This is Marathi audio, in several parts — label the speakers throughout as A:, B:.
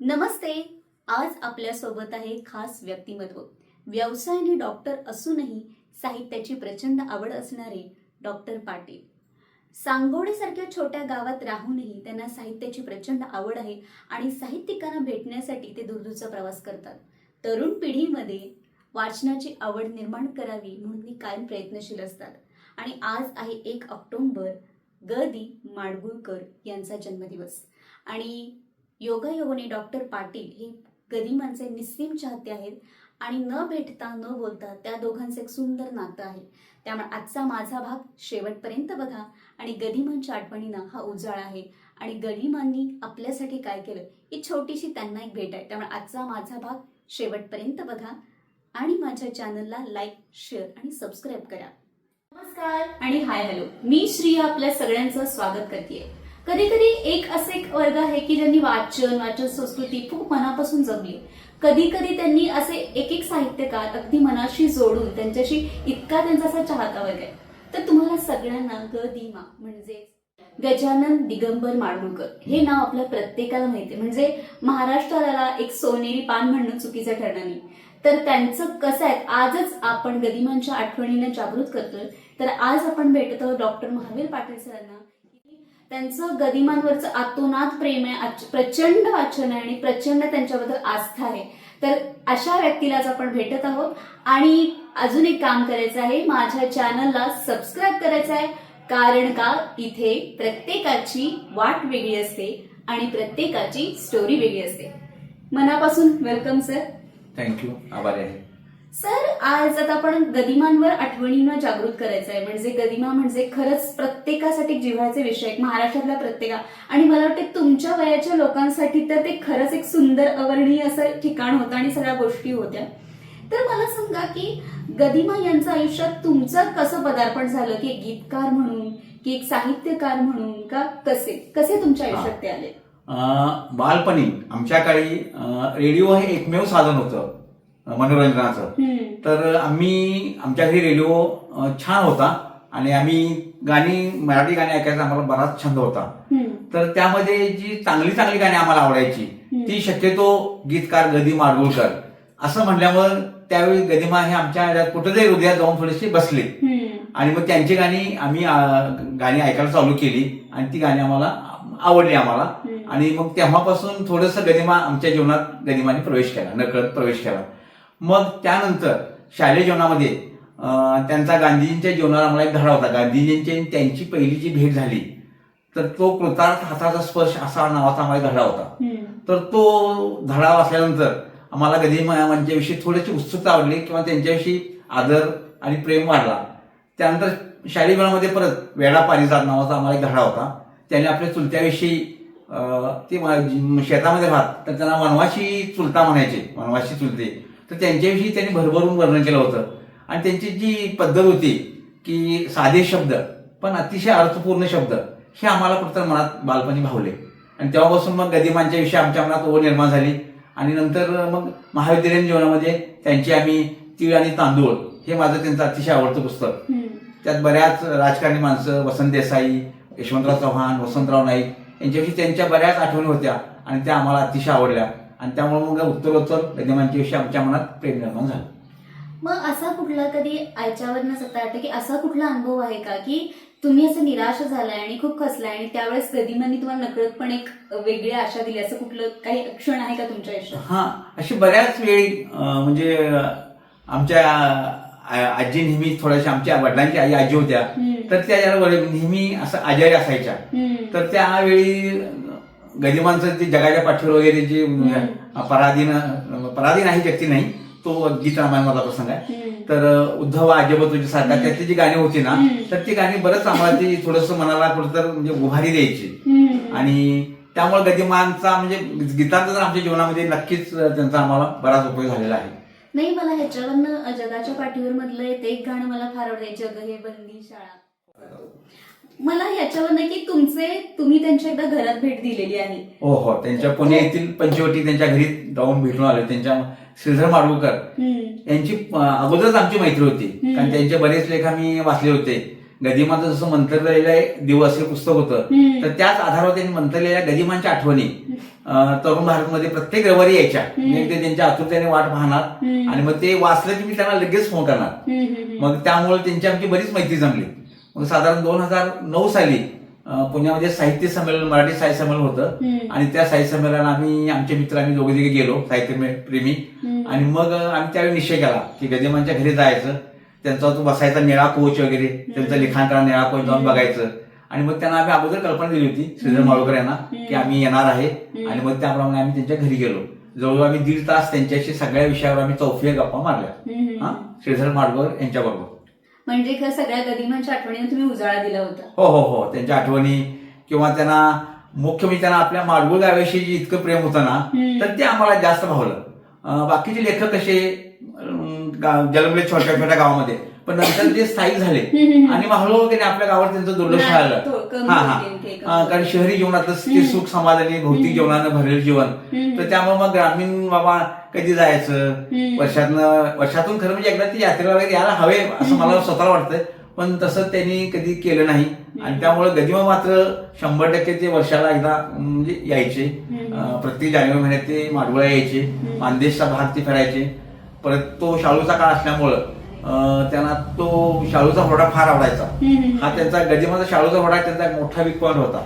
A: नमस्ते. आज आपल्यासोबत आहे खास व्यक्तिमत्व. व्यवसायाने डॉक्टर असूनही साहित्याची प्रचंड आवड असणारे डॉक्टर पाटील. सांगोडेसारख्या छोट्या गावात राहूनही त्यांना साहित्याची प्रचंड आवड आहे आणि साहित्यिकांना भेटण्यासाठी ते दूरदूरचा प्रवास करतात. तरुण पिढीमध्ये वाचनाची आवड निर्माण करावी म्हणून ते कायम प्रयत्नशील असतात. आणि आज आहे एक ऑक्टोंबर ग दी माडगुळकर यांचा जन्मदिवस. आणि योगायोगाने डॉक्टर पाटील हे गदिमांचे निस्सीम चाहते आहेत आणि न भेटता न बोलता त्या दोघांचं एक सुंदर नातं आहे. त्यामुळे आजचा माझा भाग शेवटपर्यंत बघा आणि गदिमांच्या आठवणीनं हा उजाळा आहे. आणि गदिमांनी आपल्यासाठी काय केलं ही छोटीशी त्यांना एक भेट आहे. त्यामुळे आजचा माझा भाग शेवटपर्यंत बघा आणि माझ्या चॅनलला लाईक शेअर आणि सबस्क्राईब करा. नमस्कार. आणि हाय हॅलो. मी श्री आपल्या सगळ्यांचं स्वागत करते कधी कधी एक असे एक वर्ग आहे की ज्यांनी वाचन वाचन संस्कृती खूप मनापासून जगली कधी कधी त्यांनी असे एक एक साहित्यकार अगदी मनाशी जोडून त्यांच्याशी इतका त्यांचा असा चाहता वर्ग आहे तर तुम्हाला सगळ्यांना ग दिमा म्हणजे गजानन दिगंबर माडगुळकर हे नाव आपल्या प्रत्येकाला माहिती आहे. म्हणजे महाराष्ट्राला एक सोनेरी पान म्हणणं चुकीचं ठरणार नाही. तर त्यांचं कसं आहे आजच आपण गदिमांच्या आठवणीने जागृत करतोय. तर आज आपण भेटत आहोत डॉक्टर महावीर पाटील सरांना. त्यांचं गदिमांवरचं आतोनात प्रेम आहे प्रचंड वाचन आहे आणि प्रचंड त्यांच्याबद्दल आस्था आहे. तर अशा व्यक्तीलाच आपण भेटत आहोत. आणि अजून एक काम करायचं आहे माझ्या चॅनलला सबस्क्राईब करायचं आहे कारण का इथे प्रत्येकाची वाट वेगळी असते आणि प्रत्येकाची स्टोरी वेगळी असते. मनापासून वेलकम सर
B: थँक्यू आभारी आहे.
A: सर आज आता आपण गदिमांवर आठवणीनं जागृत करायचं आहे म्हणजे गदिमा म्हणजे खरंच प्रत्येकासाठी जिव्हाळ्याचे विषय महाराष्ट्रातल्या प्रत्येका आणि मला वाटतं तुमच्या वयाच्या लोकांसाठी तर ते खरंच एक सुंदर अवर्णीय असं ठिकाण होतं आणि सगळ्या गोष्टी होत्या. तर मला सांगा की गदिमा यांचं आयुष्यात तुमचं कसं पदार्पण झालं? की एक गीतकार म्हणून की एक साहित्यकार म्हणून का कसे? कसे तुमच्या आयुष्यात ते आले?
B: बालपणी आमच्या काळी रेडिओ हे एकमेव साधन होतं. मनोरंजनाचं. तर आम्ही आमच्या घरी रेडिओ छान होता आणि आम्ही गाणी मराठी गाणी ऐकायचा आम्हाला बराच छंद होता. तर त्यामध्ये जी चांगली चांगली गाणी आम्हाला आवडायची. ती शक्यतो गीतकार गदी माडगुळकर. असं म्हटल्यावर त्यावेळी गदिमा हे आमच्या कुठेतरी हृदयात जाऊन थोडेसे बसले. आणि मग त्यांची गाणी आम्ही गाणी ऐकायला चालू केली आणि ती गाणी आम्हाला आवडली आम्हाला. आणि मग तेव्हापासून थोडंसं गदिमा आमच्या जीवनात गदिमाने प्रवेश केला नकळत प्रवेश केला. मग त्यानंतर शालेय जीवनामध्ये त्यांचा गांधीजींच्या जीवनाला आम्हाला एक धडा होता. गांधीजींची त्यांची पहिली जी भेट झाली तर तो कृतार्थ हाताचा स्पर्श असा नावाचा आम्हाला धडा होता. तर तो धडा वाचल्यानंतर आम्हाला गदिमांच्याविषयी थोडीशी उत्सुकता वाढली किंवा त्यांच्याविषयी आदर आणि प्रेम वाढला. त्यानंतर शालेय जीवनामध्ये परत वेडा पारिजात नावाचा आम्हाला एक धडा होता. त्याने आपल्या चुलत्याविषयी ते शेतामध्ये राहत तर त्यांना वनवासी चुलता म्हणायचे वनवासी चुलते. तर त्यांच्याविषयी त्यांनी भरभरून वर्णन केलं होतं. आणि त्यांची जी पद्धत होती की साधे शब्द पण अतिशय अर्थपूर्ण शब्द हे आम्हाला कुठं मनात बालपणी भावले. आणि तेव्हापासून मग गदिमांच्या विषयी आमच्या मनात ओढ निर्माण झाली. आणि नंतर मग महाविद्यालयीन जीवनामध्ये त्यांची आम्ही तीळ आणि तांदूळ हे माझं त्यांचं अतिशय आवडतं पुस्तक. त्यात बऱ्याच राजकारणी माणसं वसंत देसाई यशवंतराव चव्हाण वसंतराव नाईक यांच्याविषयी त्यांच्या बऱ्याच आठवणी होत्या. आणि त्या आम्हाला अतिशय आवडल्या. आणि त्यामुळे मग उत्तरोत्तर विषयी आमच्या मनात प्रेम निर्माण झालं.
A: मग असा कुठला कधी आयच्यावरनं सत्ता वाटतं की असा कुठला अनुभव आहे का की तुम्ही असं निराश झालाय आणि खूप खचलाय आणि त्यावेळेस गदिमांनी तुम्हाला नकळतपणे एक वेगळी आशा दिली? असं कुठलं काही क्षण आहे का तुमच्या आयुष्यात?
B: हा अशी बऱ्याच वेळी म्हणजे आमच्या आजी नेहमी थोड्याशा आमच्या वडिलांची आई आजी होत्या. तर त्या नेहमी असं आजारी असायच्या. तर त्यावेळी गदिमांचं ते जगाच्या पाठीवर वगैरे जे पराधीन पराधीन आहे व्यक्ती नाही तो गीत रामायणामधला प्रसंग आहे. तर उद्धव आजब तुझी सारखा त्यातली जी गाणी होती ना. तर ती गाणी बरंच आम्हाला ती थोडस मनाला कुठं म्हणजे उभारी द्यायची. आणि त्यामुळे गदिमांचा म्हणजे गीतांचा तर आमच्या जीवनामध्ये नक्कीच त्यांचा आम्हाला बराच उपयोग झालेला आहे
A: नाही मला ह्याच्यावरनं जगाच्या पाठीवर मधलं ते एक गाणं मला फार आवडते जग हे बंदी शाळा मला ह्याच्यावरनं की तुमचे तुम्ही त्यांच्या एकदा घरात भेट दिलेली आहे.
B: हो हो. त्यांच्या पुणे येथील पंचवटी त्यांच्या घरी जाऊन भेटून आले. त्यांच्या श्रीधर माडगुळकर. यांची अगोदरच आमची मैत्री होती. कारण त्यांचे बरेच लेख आम्ही वाचले होते. गदिमाचं जसं मंत्रलेलं दिवस हे पुस्तक होतं. तर त्याच आधारावर त्यांनी मंत्रलेल्या गदिमांच्या आठवणी तरुण भारतमध्ये प्रत्येक रविवारी यायच्या. ते त्यांच्या आतुरतेने वाट पाहणार. आणि मग ते वाचलं की मी त्यांना लगेच फोन करणार. मग त्यामुळे त्यांची आमची बरीच मैत्री जमली. मग साधारण दोन हजार नऊ साली पुण्यामध्ये साहित्य संमेलन मराठी साहित्य संमेलन होतं. आणि त्या साहित्य संमेलनात आम्ही आमचे मित्र आम्ही दोघे तिघे गेलो साहित्य प्रेमी. आणि मग आम्ही त्यावेळी निश्चय केला की गजेमांच्या घरी जायचं. त्यांचा तो बसायचा निळा कोच वगैरे त्यांचं लिखाण करा निळा कोच जाऊन बघायचं. आणि मग त्यांना आम्ही अगोदर कल्पना दिली होती श्रीधर माळोकर यांना की आम्ही येणार आहे. आणि मग त्याप्रमाणे आम्ही त्यांच्या घरी गेलो. जवळजवळ आम्ही दीड तास त्यांच्याशी सगळ्या विषयावर आम्ही चौफिया गप्पा मारल्या. हा? श्रीधर माडगर यांच्याबरोबर.
A: म्हणजे खरं सगळ्या गदिमांच्या आठवणीने तुम्ही उजाळा दिला होता.
B: हो हो हो. त्यांच्या आठवणी किंवा त्यांना मुख्य म्हणजे त्यांना आपल्या माडगुळ गाव्याशी जे इतकं प्रेम होतं ना. तर ते आम्हाला जास्त भावलं. बाकीचे लेखक कसे अं, गा- जन्मले छोट्या छोट्या गावामध्ये. पण नंतर ते स्थायिक झाले. आणि मग हळूहळू त्यांनी आपल्या गावावर त्यांचं दुर्लक्ष झालं
A: कमी
B: हा हा. कारण शहरी जीवनातलं ते. सुख समाधानी भौतिक जीवनानं भरलेलं जीवन. तर त्यामुळे मग ग्रामीण बाबा कधी जायचं. वर्षातनं वर्षातून खरं म्हणजे एकदा ती यात्रेला वगैरे यायला हवे असं मला स्वतःला वाटतंय. पण तसं त्यांनी कधी केलं नाही. आणि त्यामुळे गदिमा मात्र शंभर टक्के ते वर्षाला एकदा म्हणजे यायचे. प्रत्येक जानेवारी महिन्यात ते माडगुळा यायचे. मानदेशचा भाग ते फिरायचे. परत तो शाळूचा काळ असल्यामुळं त्यांना तो शाळूचा होडा फार आवडायचा. हा त्यांचा गदिमाचा शाळूचा होडा त्यांचा एक मोठा वीक पॉईंट होता.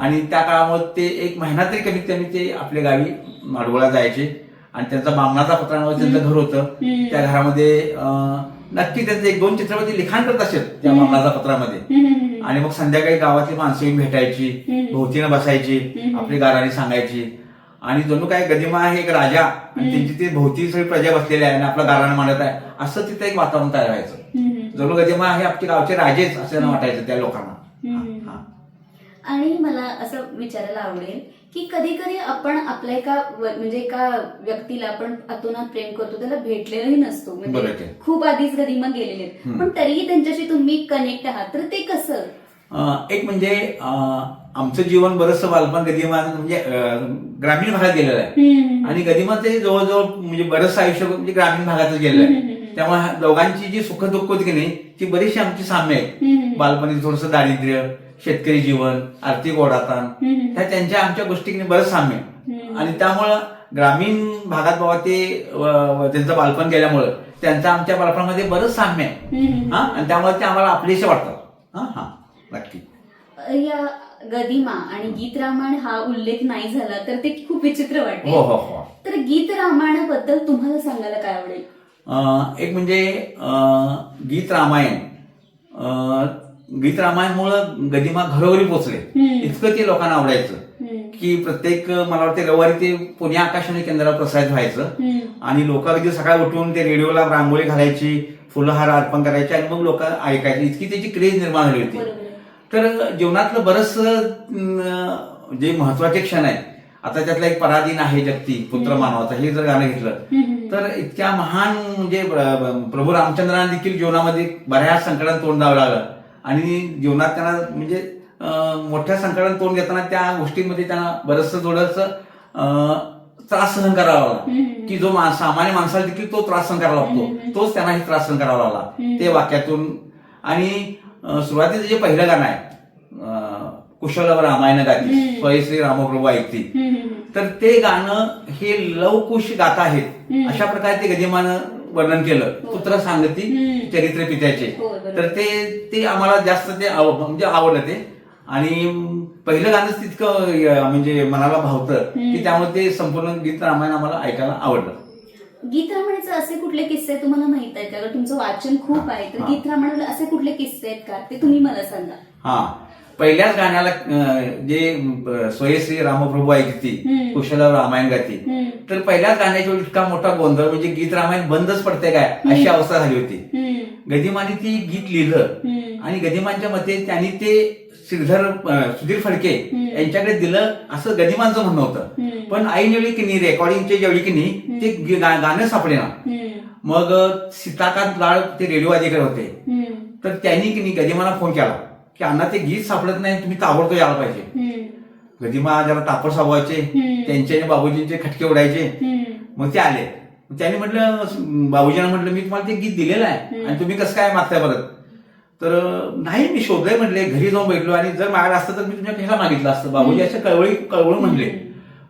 B: आणि त्या काळामध्ये ते एक महिना तरी कमीत कमी ते आपल्या गावी माडगोळा जायचे आणि त्यांचा बामणाचा पत्रांवर त्यांचं घर होतं. त्या घरामध्ये नक्की त्यांचं एक दोन चित्रपती लिखाण करत असेल त्या
A: हम्म.
B: बामणाचा पत्रामध्ये. आणि मग संध्याकाळी गावातली माणसं भेटायची. भोवतीनं बसायची. आपली गाराणी सांगायची आणि जणू काय गदिमा आहे एक राजा आणि. त्यांची ती भोवती सगळी प्रजा बसलेली आहे आणि आपला गाराणं मांडत आहे असं तिथं एक वातावरण तयार व्हायचं. जणू गदिमा हे आपले गावचे राजेच असं वाटायचं त्या लोकांना. हा.
A: आणि मला असं विचारायला आवडेल की कधी कधी आपण आपल्या एका म्हणजे एका व्यक्तीला आपण अतोनात प्रेम करतो त्याला भेटलेलंही नसतो म्हणजे
B: आहे.
A: खूप आधीच कधी मग गेलेले. पण तरीही त्यांच्याशी तुम्ही कनेक्ट आहात तर ते कसं
B: एक म्हणजे आमचं जीवन बरंचसं बालपण गदिमा म्हणजे ग्रामीण भागात गेलेलं आहे. आणि गदिमाचं जवळजवळ म्हणजे बरंचसं आयुष्य म्हणजे ग्रामीण भागातच गेलेलं आहे. त्यामुळे दोघांची जी सुख दुःख होती की नाही ती बरीचशी आमची साम्य आहेत
A: हम्म.
B: बालपणी थोडंसं दारिद्र्य शेतकरी जीवन आर्थिक ओढाताण. ह्या त्यांच्या आमच्या गोष्टी की नाही बरंच साम्य आहे. आणि त्यामुळं ग्रामीण भागात बाबा ते त्यांचं बालपण गेल्यामुळं त्यांचं आमच्या बालपणामध्ये बरंच साम्य आहे. हा आणि त्यामुळे ते आम्हाला आपलेसे वाटतात हा हा नक्की
A: या गदिमा आणि गीत रामायण हा उल्लेख नाही झाला तर ते खूप विचित्र वाटेल
B: हो हो हो.
A: तर गीत रामायणाबद्दल तुम्हाला सांगायला काय आवडेल?
B: अं, एक म्हणजे अं, गीत रामायण. अं, गीत रामायणमुळं गदिमा घरोघरी पोचले.
A: हम्म.
B: इतकं ते लोकांना आवडायचं.
A: हम्म.
B: की प्रत्येक मला वाटते रविवारी ते पुणे आकाशवाणी केंद्रावर प्रसारित व्हायचं.
A: हम्म.
B: आणि लोक अगदी सकाळी उठून ते रेडिओला रांगोळी घालायची फुलहार अर्पण करायचे आणि मग लोक ऐकायचे. इतकी त्याची क्रेज निर्माण झाली होती.
A: बरोबर.
B: तर जीवनातलं बरंच जे महत्त्वाचे क्षण आहेत आता त्यातला एक पराधीन आहे जगती पुत्र मानवाचा हे जर गाणं घेतलं. तर इतक्या महान म्हणजे प्र- प्रभू रामचंद्रांना देखील जीवनामध्ये बऱ्याच संकटांना तोंड द्यावं लागलं आणि जीवनात त्यांना म्हणजे मोठ्या संकटांना तोंड देताना त्या गोष्टींमध्ये त्यांना बरंचसं थोडंसं त्रास सहन करावा लागला. की जो सामान्य माणसाला देखील तो त्रास सहन करावा लागतो. तोच त्यांना हे त्रास सहन करावा लागला. ते वाक्यातून आणि सुरुवातीचं जे पहिलं गाणं आहे कुशल रामायण गाती
A: हम्म.
B: स्वय श्री रामप्रभू ऐकती. तर ते गाणं हे लवकुश गात आहेत. अशा प्रकारे ते गदिमानं वर्णन केलं
A: हो.
B: पुत्र सांगती. चरित्र पित्याचे
A: हो.
B: तर ते ते आम्हाला जास्त ते म्हणजे आवडलं ते आणि पहिलं गाणंच तितकं म्हणजे मनाला भावतं. की त्यामुळे ते संपूर्ण गीत रामायण आम्हाला ऐकायला आवडलं
A: गीत रामायणाचे असे कुठले किस्से तुम्हाला माहीत आहेत का तुमचं वाचन खूप आहे तर. गीत रामायणाला असे कुठले किस्से आहेत का ते तुम्ही मला सांगा
B: हा पहिल्याच गाण्याला जे अं, स्वयश्री रामप्रभू ऐकती. कुशल रामायण गाती. तर पहिल्याच गाण्याच्या इतका मोठा गोंधळ म्हणजे गीत रामायण बंदच पडते काय अशी अवस्था झाली होती. गदिमाने ती गीत लिहिलं. आणि गदिमांच्या मते त्यांनी ते श्रीधर सुधीर फडके. यांच्याकडे दिलं असं गदिमांचं म्हणणं होतं. पण ऐनवेळी की नाही रेकॉर्डिंगच्या ज्यावेळी की नाही ते गाणं सापडे ना. मग सीताकांत लाड ते रेडिओ अधिकारी होते. तर त्यांनी की नाही गदिमाला फोन केला की अण्णा ते गीत सापडत नाही तुम्ही ताबडतोब यायला पाहिजे. गदिमा जरा तापड साबवायचे. त्यांचे बाबूजींचे खटके उडायचे. मग ते आले त्यांनी म्हटलं बाबूजींना म्हटलं मी तुम्हाला ते गीत दिलेलं आहे. आणि तुम्ही कसं काय मागताय परत तर नाही मी शोधलंय म्हटले घरी जाऊन बैठलो आणि जर मागायला असतं तर मी तुमच्या कशाला मागितलं असतं बाबूजी असे कळवळी कळवळून म्हटले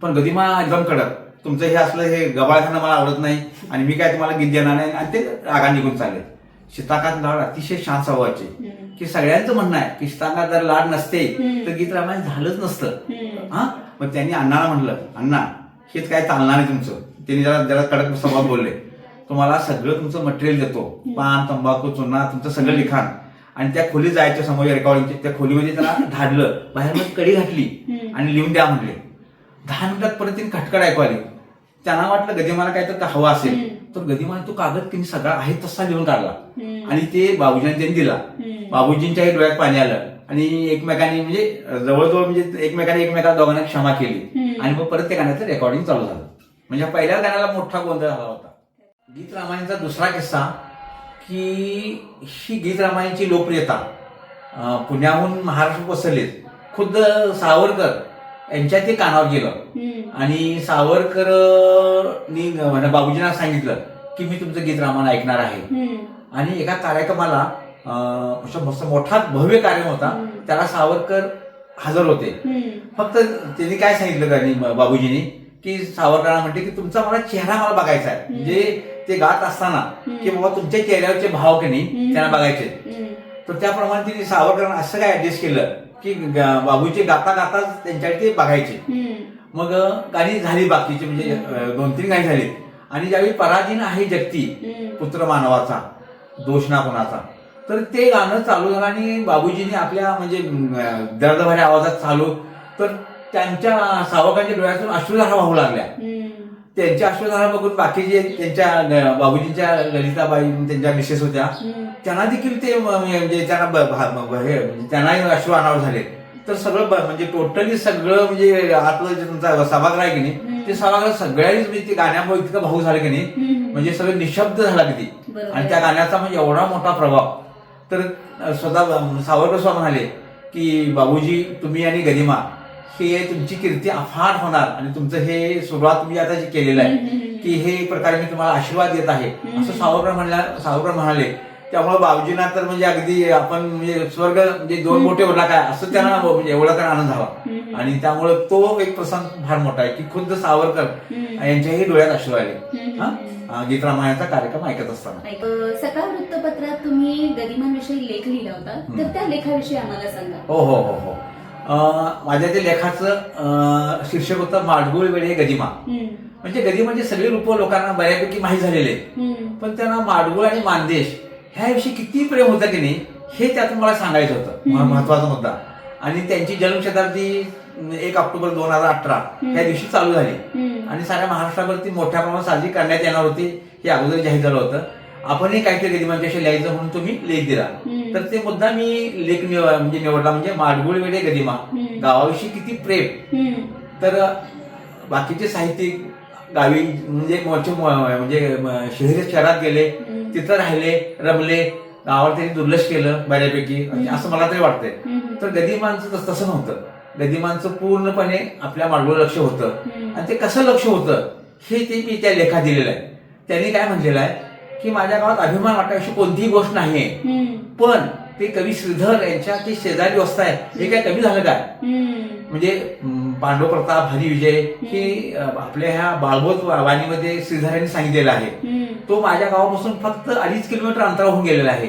B: पण गदिमा एकदम कडक. तुमचं हे असलं हे गबाळखाना मला आवडत नाही आणि मी काय तुम्हाला गीत देणार नाही. आणि ते रागा निघून चालले सीताकांत लाड अतिशय शांत स्वभावाचे. की सगळ्यांचं म्हणणं आहे की सीताकांत जर लाड नसते. तर गीत रामायण झालंच नसतं. हा? मग त्यांनी अण्णाला म्हटलं अण्णा हेच काय चालणार नाही तुमचं? त्यांनी जरा जरा कडक स्वभाव बोलले. तुम्हाला सगळं तुमचं मटेरियल देतो. पान तंबाखू चुना तुमचं सगळं लिखाण. आणि त्या खोलीत जायच्या समोर रेकॉर्डिंगच्या त्या खोलीमध्ये त्याला धाडलं बाहेर मग कडी घातली. आणि लिहून द्या म्हटले दहा मिनिटात परत त्यांनी खटकड ऐकू आली त्यांना वाटलं गदिमाला काय तर हवं असेल. तर गदिमाने तो कागद त्यांनी सगळा आहे तसा लिहून काढला. आणि ते बाबूजीने त्यांनी दिला. बाबूजींच्याही डोळ्यात पाणी आलं आणि एकमेकांनी म्हणजे जवळजवळ म्हणजे एकमेकांनी एकमेकांना दोघांना क्षमा केली. आणि मग परत त्या गाण्याचं रेकॉर्डिंग चालू झालं म्हणजे पहिल्या गाण्याला मोठा गोंधळ झाला होता गीत रामायणचा दुसरा किस्सा की ही गीत रामायणची लोकप्रियता पुण्याहून महाराष्ट्र पसरलीत खुद्द सावरकर यांच्या ते कानावर गेलं. आणि सावरकरनी म्हणजे बाबूजींना सांगितलं की मी तुमचं गीत रामायण ऐकणार आहे. आणि एका कार्यक्रमाला मस्त मोठा भव्य कार्यक्रम होता. त्याला सावरकर हजर होते. फक्त त्यांनी काय सांगितलं त्यांनी बाबूजींनी की सावरकरांना म्हणते की तुमचा मला चेहरा मला बघायचा आहे म्हणजे ते गात असताना. की बाबा तुमच्या चेहऱ्यावरचे भाव की नाही. त्यांना बघायचे. तर त्याप्रमाणे त्यांनी सावरकरांना असं काय ऍडजस्ट केलं की बाबूचे गाता गाता त्यांच्याकडे ते बघायचे. मग गाणी झाली बाकीची म्हणजे दोन तीन गाणी झाली आणि ज्यावेळी पराधीन आहे जगती. पुत्र मानवाचा दोष ना कोणाचा तर ते गाणं चालू झालं आणि बाबूजींनी आपल्या म्हणजे दर्दभऱ्या आवाजात चालू तर त्यांच्या सावकांच्या डोळ्यातून अश्रुधारा वाहू लागल्या. त्यांच्या अश्रुधारा बघून बाकीचे त्यांच्या बाबूजींच्या ललिताबाई त्यांच्या मिसेस होत्या. त्यांना देखील ते म्हणजे त्यांना हे म्हणजे त्यांनाही अश्रू अनावर झाले तर सगळं म्हणजे टोटली सगळं म्हणजे आतलं जे तुमचा सभागृह आहे की नाही ते सभागृह सगळ्यांनीच म्हणजे ते गाण्यामुळे इतकं भाऊ झालं की नाही. म्हणजे सगळं निशब्द झाला किती. आणि त्या गाण्याचा म्हणजे एवढा मोठा प्रभाव तर स्वतः सावरकर स्वतः म्हणाले की बाबूजी तुम्ही आणि गरिमा हे तुमची कीर्ती अफाट होणार आणि तुमचं हे सुरुवात तुम्ही आता जे केलेलं आहे. की हे एक प्रकारे मी तुम्हाला आशीर्वाद देत आहे. असं सावरकर म्हणल्या सावरकर म्हणाले त्यामुळे बाबूजींना तर म्हणजे अगदी आपण म्हणजे स्वर्ग म्हणजे दोन मोठे उरला काय? असं त्यांना म्हणजे एवढा तर आनंद झाला. आणि त्यामुळे तो एक प्रसंग फार मोठा आहे की खुद्द सावरकर. यांच्याही डोळ्यात अश्रू आले. हा? अं, गीत रामायणाचा कार्यक्रम ऐकत असताना.
A: सकाळ वृत्तपत्रात तुम्ही गदिमांविषयी लेख लिहिला होता. तर त्या लेखाविषयी आम्हाला सांगा.
B: हो हो हो हो. माझ्या ते लेखाचं शीर्षक होतं माडगुळ वेळे गदिमा. म्हणजे गदिमाचे सगळे रूप लोकांना बऱ्यापैकी माहीत झालेले. पण त्यांना माडगुळ आणि मानदेश ह्याविषयी किती प्रेम होतं की नाही हे त्यातून मला सांगायचं होतं. मह- महत्त्वाचा मुद्दा. आणि त्यांची जन्मशताब्दी एक ऑक्टोबर दोन हजार अठरा त्या दिवशी चालू झाली. आणि साऱ्या महाराष्ट्रावरती मोठ्या प्रमाणात साजरी करण्यात येणार होती हे अगोदर जाहीर झालं होतं. आपणही काहीतरी गदिमांच्याशी लिहायचं म्हणून तुम्ही लेख दिला. तर ते मुद्दा मी लेख म्हणजे निवडला म्हणजे माडगुळ वेळे गदिमा. गावाविषयी किती प्रेम. तर बाकीचे साहित्यिक गावी म्हणजे मोठे म्हणजे शहरी शहरात गेले. तिथं राहिले रमले गावावर त्यांनी दुर्लक्ष केलं बऱ्यापैकी असं मला तरी वाटतंय. तर गदिमांचं तस- नव्हतं गदिमांचं पूर्णपणे आपल्या माडगुळ लक्ष होतं. आणि ते कसं लक्ष होतं हे ते मी त्या लेखात दिलेलं आहे त्यांनी काय म्हटलेलं आहे की माझ्या गावात अभिमान वाटायची कोणतीही गोष्ट नाहीये
A: हम्म.
B: पण ते कवी श्रीधर यांच्या ती शेजारी वस्ता आहे हे काय कमी झालं काय. म्हणजे पांडव प्रताप हरिविजय ही अं, आपल्या ह्या बाळबोध वाणीमध्ये श्रीधरांनी सांगितलेलं आहे. तो माझ्या गावापासून फक्त अडीच किलोमीटर अंतरावरून गेलेला आहे.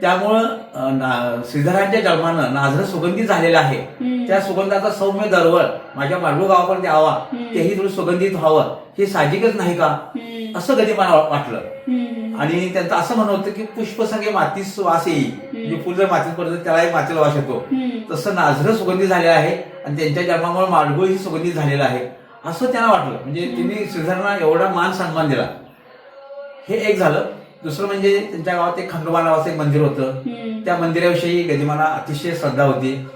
B: त्यामुळं श्रीधरांच्या जन्मानं नाझर सुगंधी झालेला आहे. त्या सुगंधाचा सौम्य दरवळ माझ्या माडगो गावापर्यंत यावा. तेही थोडं सुगंधित व्हावं हे साहजिकच नाही का. असं कधी मला वाटलं. आणि त्यांचं असं म्हणणं होतं की पुष्पसंगे मातीस वास येईल. फुल जर मातीत पडतं त्यालाही मातीला वास येतो. तसं नाझरं सुगंधी झालेलं आहे आणि त्यांच्या जन्मामुळे माडगुळ ही सुगंधित झालेला आहे. असं त्यांना वाटलं. म्हणजे त्यांनी श्रीधरांना एवढा मान सन्मान दिला. हे एक झालं. दुसरं म्हणजे त्यांच्या गावात एक खंडोबा नावाचं एक मंदिर होतं. त्या मंदिराविषयी गदिमाला अतिशय श्रद्धा होती.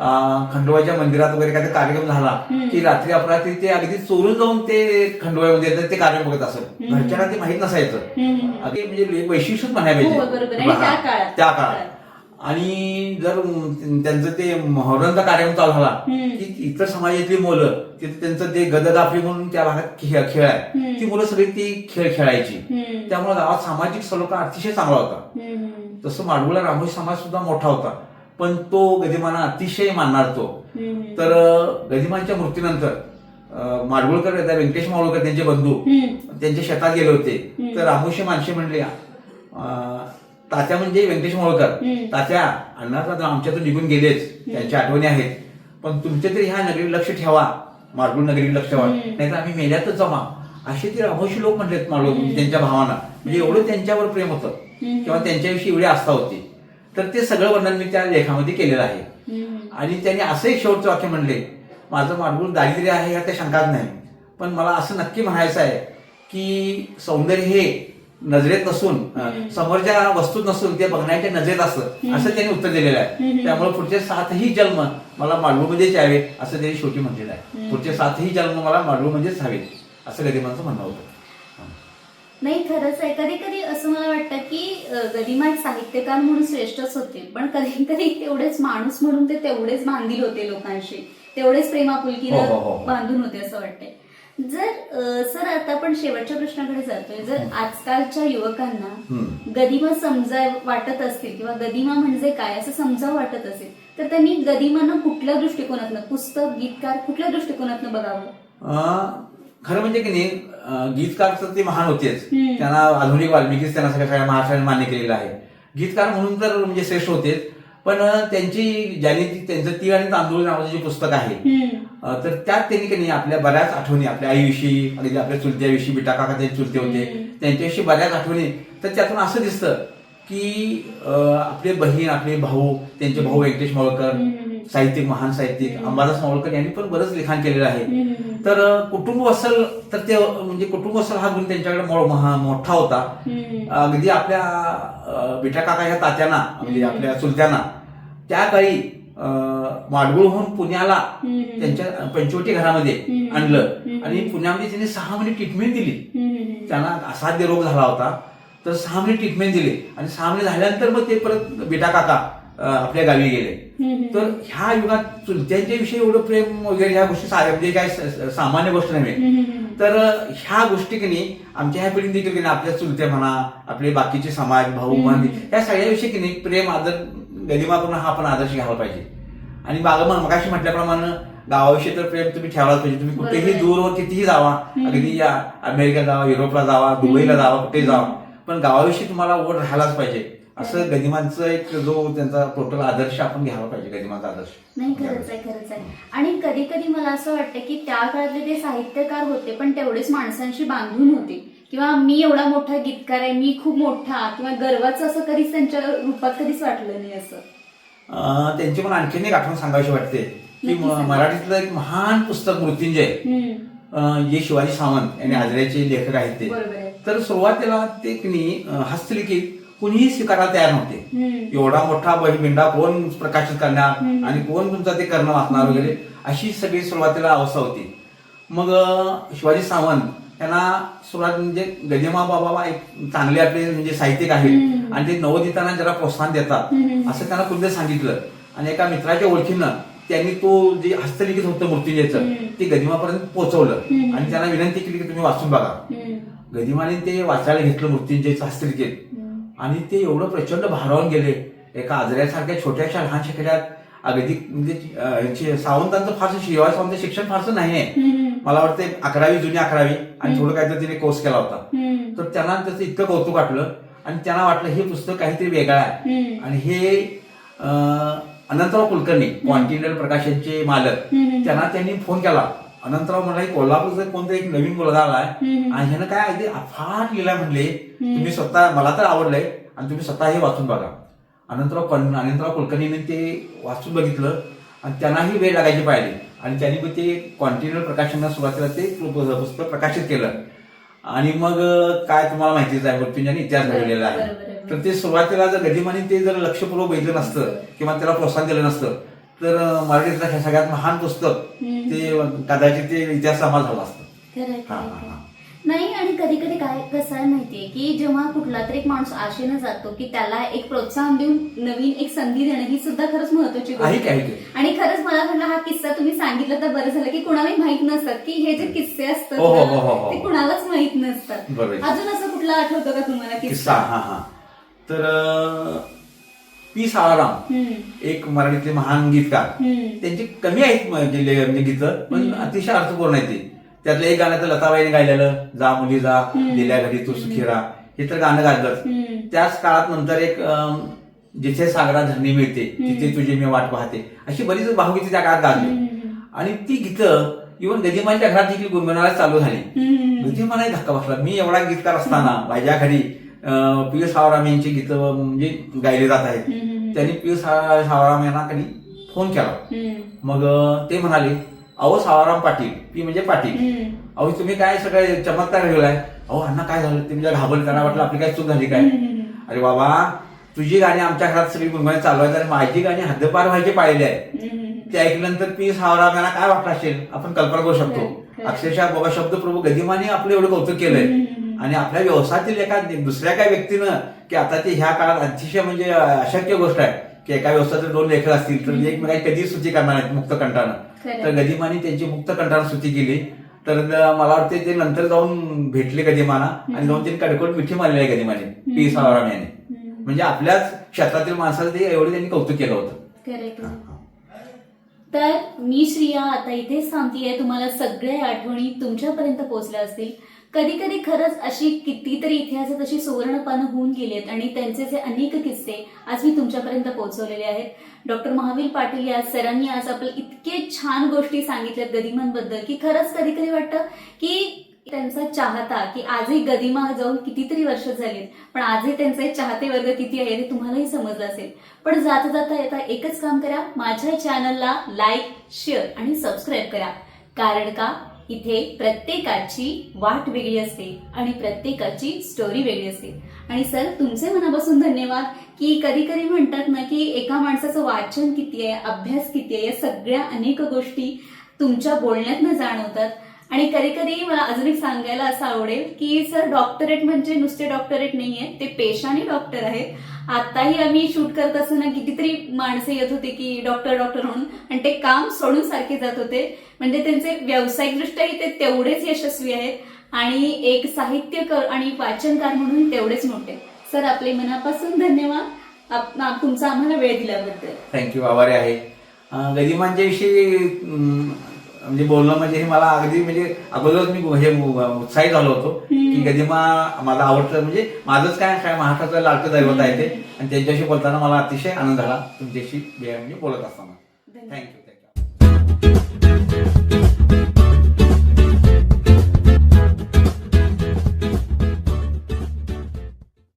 B: खंडोबाच्या मंदिरात वगैरे काही कार्यक्रम झाला. की रात्री अपरात्री ते अगदी चोरून जाऊन ते खंडोबामध्ये येतात, ते कार्यक्रम बघत असत. घरच्यांना ते माहीत नसायचं. अगदी म्हणजे वैशिष्ट्यच म्हणायला
A: हो.
B: पाहिजे
A: त्या काळात.
B: आणि जर त्यांचं ते मोहरमचा कार्यक्रम चालू झाला. की इतर समाजातली मुलं तिथे त्यांचं ते गदगाफरी म्हणून त्या भागात खेळ खेळ आहे. ती मुलं सगळी ती खेळ खेळायची. त्यामुळे गावात सामाजिक सलोखा अतिशय चांगला होता. तसं माडगुळा रामोशी समाज सुद्धा मोठा होता पण तो गदिमाना अतिशय मानणार तो. तर गदिमांच्या मृत्यूनंतर माडगुळकर व्यंकटेश माडगुळकर त्यांचे बंधू. त्यांच्या शेतात गेले होते. तर रामोशी माणसे म्हणले तात्या म्हणजे व्यंकटेश
A: हम्म.
B: तात्या अण्णा तर आमच्यातून निघून गेलेच. त्यांच्या आठवणी आहेत. पण तुमच्या तरी ह्या नगरी लक्ष ठेवा. माडगुळ नगरी लक्ष ठेवा. नाहीतर आम्ही मेल्यातच जमा. असे ते रामोशी लोक म्हणलेत माडगुळ त्यांच्या भावांना. म्हणजे एवढं त्यांच्यावर प्रेम होतं. किंवा त्यांच्याविषयी एवढी आस्था होती. तर ते सगळं वर्णन मी त्या लेखामध्ये केलेलं आहे. आणि त्यांनी असं एक शेवटचं वाक्य म्हणले माझं माडगुळ दारिद्र्य आहे यात काही शंकाच नाही. पण मला असं नक्की म्हणायचं आहे की सौंदर्य हे नजरेत नसून समोरच्या वस्तूत नसून ते बघण्याच्या नजरेत असतं असं त्यांनी उत्तर दिलेलं आहे. त्यामुळे पुढचे सातही जन्म मला माडगुळमध्येच यावे असं त्यांनी शेवटी म्हटलेलं आहे. पुढचे सातही जन्म मला माडगुळमध्येच हवे असं गदिमांचं म्हणणं होतं.
A: नाही खरंच आहे. कधी कधी असं मला वाटतं की गदिमा साहित्यकार म्हणून श्रेष्ठच होते. पण कधी कधी तेवढेच माणूस म्हणून ते तेवढेच बांधील होते लोकांशी. तेवढेच प्रेम
B: हो, हो, हो.
A: बांधून होते असं वाटतंय. जर सर आता आपण शेवटच्या प्रश्नाकडे जातोय. जर आजकालच्या युवकांना. गदिमा समजाय वाटत असतील किंवा गदिमा म्हणजे काय असं समजावं वाटत असेल तर त्यांनी गदिमानं कुठल्या दृष्टिकोनातनं पुस्तक गीतकार कुठल्या दृष्टिकोनातनं बघावं?
B: खरं म्हणजे की नाही गीतकार तर ते महान होतेच. त्यांना आधुनिक वाल्मिकीच त्यांना सगळ्या सगळ्या महाराष्ट्राने मान्य केलेलं आहे. गीतकार म्हणून तर म्हणजे श्रेष्ठ होतेच. पण त्यांची ज्यांनी ती- त्यांचं तीळ आणि तांदूळ नावाचं जे पुस्तक आहे तर त्यात त्यांनी की नाही आपल्या बऱ्याच आठवणी आपल्या आईविषयी अगदी आपल्या चुलत्याविषयी बिटा काका त्यांचे चुलते होते. त्यांच्याविषयी बऱ्याच आठवणी. तर त्यातून असं दिसतं की आपले बहीण आपले भाऊ त्यांचे भाऊ व्यंकटेश मावळकर. साहित्यिक महान साहित्यिक अंबादास मावळकर यांनी पण बरंच लिखाण केलेलं आहे. तर कुटुंब वसल तर ते म्हणजे कुटुंब वसल हा गुण त्यांच्याकडे मोठा होता. अगदी आपल्या बिटा काका ह्या तात्यांना म्हणजे आपल्या चुलत्यांना त्या काळी माडगुळहून पुण्याला. त्यांच्या पंचवटी घरामध्ये. आणलं. आणि पुण्यामध्ये त्यांनी सहा महिने ट्रीटमेंट दिली. त्यांना असाध्य रोग झाला होता तर सहा महिने ट्रीटमेंट दिली. आणि सहा महिने झाल्यानंतर मग ते परत बिटा काका आपल्या गावी गेले. तर ह्या युगात चुलत्यांच्या विषयी एवढं प्रेम वगैरे ह्या गोष्टी म्हणजे काय सामान्य गोष्ट नव्हे. तर ह्या गोष्टी की नाही आमच्या ह्या पिढीत देखील आपल्या चुलते म्हणा आपले बाकीचे समाज भाऊ. बंदी या सगळ्याविषयी की नाही प्रेम आदर गरिमाकडून हा आपण आदर्श घ्यायला पाहिजे. आणि मागं मग मगाशी म्हटल्याप्रमाणे गावाविषयी तर प्रेम तुम्ही ठेवायलाच पाहिजे. तुम्ही कुठेही. दूरवर कितीही जावा. अगदी या अमेरिका जावा युरोपला जावा दुबईला जावा कुठेही जावा. पण गावाविषयी तुम्हाला ओढ राहायलाच पाहिजे. असं गदिमांचं एक जो त्यांचा टोटल आदर्श आपण घ्यायला पाहिजे गदिमांचा आदर्श.
A: नाही खरंच आहे खरंच आहे. आणि कधी कधी मला असं वाटतं की त्या काळातले ते साहित्यकार होते पण तेवढेच माणसांशी बांधून होते. किंवा मी एवढा मोठा गीतकार आहे मी खूप मोठा किंवा गर्वाचं असं कधीच त्यांच्या रूपात कधीच वाटलं नाही असं.
B: त्यांची मला आणखीन एक आठवण सांगायची वाटते. की. मराठीतलं एक महान पुस्तक मृत्युंजय. जे शिवाजी सावंत यांनी आजऱ्याचे लेखक आहेत ते. तर सुरुवातीला ते की हस्तलिखित कुणीही स्वीकारायला तयार नव्हते. एवढा मोठा बहिबिंडा कोण प्रकाशित करणार. आणि कोण तुमचा ते करणं वाचणार वगैरे अशी सगळी सुरुवातीला अवस्था होती मग शिवाजी सावंत त्यांना सुरुवात म्हणजे गदिमा बाबा एक चांगले आपले म्हणजे साहित्यिक आहेत. आणि ते नवोदितांना जरा प्रोत्साहन देतात. असं त्यांना कुठे सांगितलं आणि एका मित्राच्या ओळखीनं त्यांनी तो जे हस्तलिखित होतं मृत्युंजयचं. ते गदिमापर्यंत पोहोचवलं. आणि त्यांना विनंती केली की तुम्ही वाचून बघा. गदिमाने ते वाचायला घेतलं मृत्युंजयचं हस्तलिखित
A: हम्म.
B: आणि ते एवढं प्रचंड भारावून गेले एका आजऱ्यासारख्या छोट्याशा लहानशा खेड्यात अगदी म्हणजे सावंतांचं फारसं शिवाय सावंत शिक्षण फारसं नाही आहे. मला वाटतं अकरावी जुनी अकरावी आणि थोडं काहीतरी तिने कोर्स केला होता. तर त्यांना त्याचं इतकं कौतुक वाटलं आणि त्यांना वाटलं हे पुस्तक काहीतरी वेगळं आहे. आणि हे अनंतराव कुलकर्णी कॉन्टिनेंटल प्रकाशनचे मालक. त्यांना त्यांनी फोन केला अनंतराव म्हणला की कोल्हापूरचा कोणता एक नवीन मुलगा आलाय. आणि ह्यानं काय अगदी अफाट लिहिला म्हणले तुम्ही स्वतः मला तर आवडलंय आणि तुम्ही स्वतः हे वाचून बघा. अनंतराव कन- अनंतराव कुलकर्णीने ते वाचून बघितलं आणि त्यांनाही वेळ लागायची पाहिजे आणि त्यांनी पण ते कॉन्टिन्युअल प्रकाशनाला सुरुवातीला ते पुस्तक प्रकाशित केलं. आणि मग काय तुम्हाला माहितीच आहे मृत्युंजयाने इतिहास घडलेला आहे. तर ते सुरुवातीला जर गदिमाने ते जर लक्षपूर्वक बघितलं नसतं किंवा त्याला प्रोत्साहन दिलं नसतं तर मराठीतलं हे सगळ्यात महान पुस्तक. ते कदाचित ते इतिहास आम्हाला झालं असतं.
A: नाही आणि कधी कधी काय कसं आहे माहितीये की जेव्हा कुठला तरी एक माणूस आशेनं जातो की त्याला एक प्रोत्साहन देऊन नवीन एक संधी देणं ही सुद्धा खरंच महत्वाची गोष्ट आहे आणि खरंच मला वाटलं हा किस्सा तुम्ही सांगितलं तर बरं झालं की कुणालाही माहीत नसतात की हे जे किस्से असतात
B: हो, हो, हो.
A: ते कुणालाच माहीत नसतात. अजून असं कुठला आठवतो का तुम्हाला
B: किस्सा? हा हा. तर पी साळाराम एक मराठीतले महान गीतकार. त्यांची कमी आहेत म्हणजे गीतं पण. अतिशय अर्थपूर्ण आहेत ते. त्यातलं एक गाणं तर लताबाईने गायलेलं जा मुली जा. दिल्या घरी तू सुखी राहा हे तर गाणं गाजलं
A: हम्म,
B: त्याच काळात नंतर एक जिथे सागरा धरणी मिळते. तिथे तुझी मी वाट पाहते. अशी बरीच भावगीते त्या काळात गाजली. आणि ती गीतं इव्हन गदिमांच्या घरात देखील गुणगुणायला चालू झाली. गदिमालाही धक्का बसला. मी एवढा गीतकार असताना माझ्या घरी अं, पी सावराम यांची गीतं म्हणजे गायली जात आहेत. त्यांनी पी सा- सावराम यांना कधी फोन केला. मग ते म्हणाले अहो सावराम पाटील पी म्हणजे पाटील. अहो तुम्ही काय सगळे चमत्कार ठेवलाय अहो अण्णा काय झालं? ते म्हणजे घाबरले. त्यांना वाटलं आपली काय चूक झाली काय? अरे बाबा तुझी गाणी आमच्या घरात सगळी गुणगुणाने चालू आहेत आणि माझी गाणी हद्दपार व्हायची पाळलेली आहे ते ऐकल्यानंतर पी सावराम यांना काय वाटलं असेल? आपण कल्पना करू शकतो. अक्षरशः बाबा शब्दप्रभू गदिमाने आपलं एवढं कौतुक केलंय. आणि आपल्या व्यवसायातील एका दुसऱ्या काय व्यक्तीनं की आता ते ह्या काळात अतिशय म्हणजे अशक्य गोष्ट आहे की एका व्यवसायाचे दोन लेखक असतील तर एकमेकांची कधी स्तुती करणार नाहीत मुक्त कंठानं. तर गदिमाने त्यांची मुक्त कंठानं स्तुती केली. तर मला वाटते ते नंतर जाऊन भेटले गदिमाना आणि जाऊन त्यांनी कडकोट मिठी मारली आहे गदिमाने पी सावराम याने. म्हणजे आपल्याच क्षेत्रातील माणसाचं ते एवढं त्यांनी कौतुक केलं होतं.
A: तर मी श्रिया आता इथेच थांबतीये. तुम्हाला सगळ्या आठवणी तुमच्यापर्यंत पोहोचल्या असतील. कधी कधी खरंच अशी कितीतरी इतिहासात अशी सुवर्णपानं होऊन गेली आहेत आणि त्यांचे जे अनेक किस्से आज मी तुमच्यापर्यंत पोहोचवलेले आहेत. डॉक्टर महावीर पाटील या सरांनी आज आपलं इतके छान गोष्टी सांगितल्यात गदिमांबद्दल की खरंच कधी कधी वाटतं की त्यांचा चाहता की आजही गदिमा जाऊन कितीतरी वर्ष झालीत पण आजही त्यांचे चाहते वर्ग किती आहे ते तुम्हालाही समजलं असेल. पण जाता जाता येता एकच काम करा माझ्या चॅनलला लाईक शेअर आणि सबस्क्राईब करा. कारण का? इथे प्रत्येकाची वाट वेगळी असते आणि प्रत्येकाची स्टोरी वेगळी असते. आणि सर तुमचे मनापासून धन्यवाद की कधी कधी म्हणतात ना की एका माणसाचं वाचन किती आहे अभ्यास किती आहे या सगळ्या अनेक गोष्टी तुमच्या बोलण्यातनं जाणवतात. आणि कधी कधी मला अजून एक सांगायला असं आवडेल की सर डॉक्टरेट म्हणजे नुसते डॉक्टरेट नाहीये ते पेशाने डॉक्टर आहेत. आताही आम्ही शूट करत असताना कितीतरी माणसे येत होते की डॉक्टर डॉक्टर म्हणून आणि ते काम सोडून सारखे जात होते. म्हणजे त्यांचे व्यावसायिकदृष्ट्याही ते तेवढेच यशस्वी आहेत. आणि एक साहित्यकर आणि वाचनकार म्हणून तेवढेच मोठे. सर आपले मनापासून धन्यवाद. तुमचा आम्हाला वेळ दिल्याबद्दल.
B: थँक्यू आभारी आहे. गदिमांच्याविषयी म्हणजे बोलणं म्हणजे हे मला अगदी म्हणजे अगोदरच मी हे उत्साही झालो होतो की गदिमा मला आवडतं म्हणजे माझंच काय काय महाराष्ट्राचं लाडकं दैवत आहे ते. आणि त्यांच्याशी बोलताना मला अतिशय आनंद झाला तुमच्याशी म्हणजे बोलत असताना. Thank you thank you